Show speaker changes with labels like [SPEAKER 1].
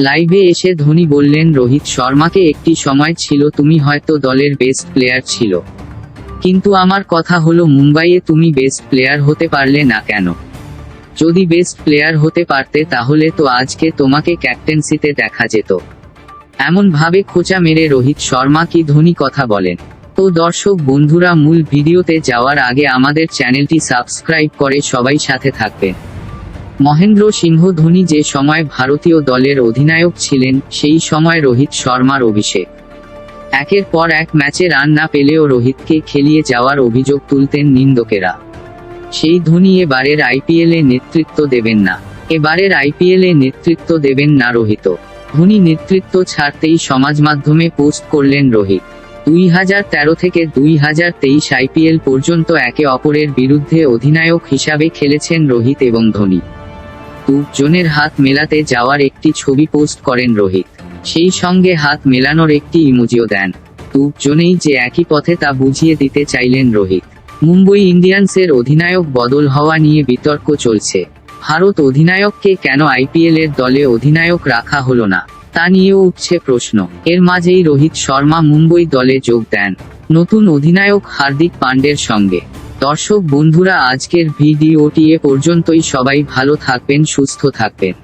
[SPEAKER 1] লাইভে এসে ধোনি বললেন, রোহিত শর্মাকে একটি সময় ছিল, তুমি হয়তো দলের বেস্ট প্লেয়ার ছিল। কিন্তু আমার কথা হলো, মুম্বাইয়ে তুমি বেস্ট প্লেয়ার হতে পারলে না কেন? যদি বেস্ট প্লেয়ার হতে পারতে, তাহলে তো আজকে তোমাকে ক্যাপ্টেন্সিতে দেখা যেত। এমন ভাবে খোঁচা মেরে রোহিত শর্মা কি ধোনি কথা বলেন? তো দর্শক, বন্ধুরা, মূল ভিডিওতে যাওয়ার আগে আমাদের চ্যানেলটি সাবস্ক্রাইব করে সবাই সাথে থাকবেন। মহেন্দ্র সিংহ ধোনি যে সময় ভারতীয় দলের অধিনায়ক ছিলেন, সেই সময় রোহিত শর্মার অভিষেক। একের পর এক ম্যাচে রান না পেলেও রোহিতকে খেলিয়ে যাওয়ার অভিযোগ তুলতেন নিন্দকেরা। সেই ধোনি এবারের আইপিএলে নেতৃত্ব দেবেন না। এবারের আইপিএলে নেতৃত্ব দেবেন না রোহিত। ধোনি নেতৃত্ব ছাড়তেই সমাজ মাধ্যমে পোস্ট করলেন রোহিত। দুই হাজার তেরো থেকে দুই হাজার তেইশ আইপিএল পর্যন্ত একে অপরের বিরুদ্ধে অধিনায়ক হিসাবে খেলেছেন রোহিত এবং ধোনি। দুজনের হাত মেলাতে যাওয়ার একটি ছবি পোস্ট করেন রোহিত। সেই সঙ্গে হাত মেলানোর একটি ইমোজিও দেন। দুজনেই যে একই পথে তা বুঝিয়ে দিতে চাইলেন রোহিত। মুম্বই ইন্ডিয়ান্সের অধিনায়ক বদল হওয়া নিয়ে বিতর্ক চলছে। ভারত অধিনায়ককে কেন আইপিএল এর দলে অধিনায়ক রাখা হলো না, তা নিয়েও উঠছে প্রশ্ন। এর মাঝেই রোহিত শর্মা মুম্বই দলে যোগ দেন। নতুন অধিনায়ক হার্দিক পান্ডের সঙ্গে। দর্শক বন্ধুরা আজকের ভিডিওটি এ পর্যন্তই। সবাই ভালো থাকবেন সুস্থ থাকবেন।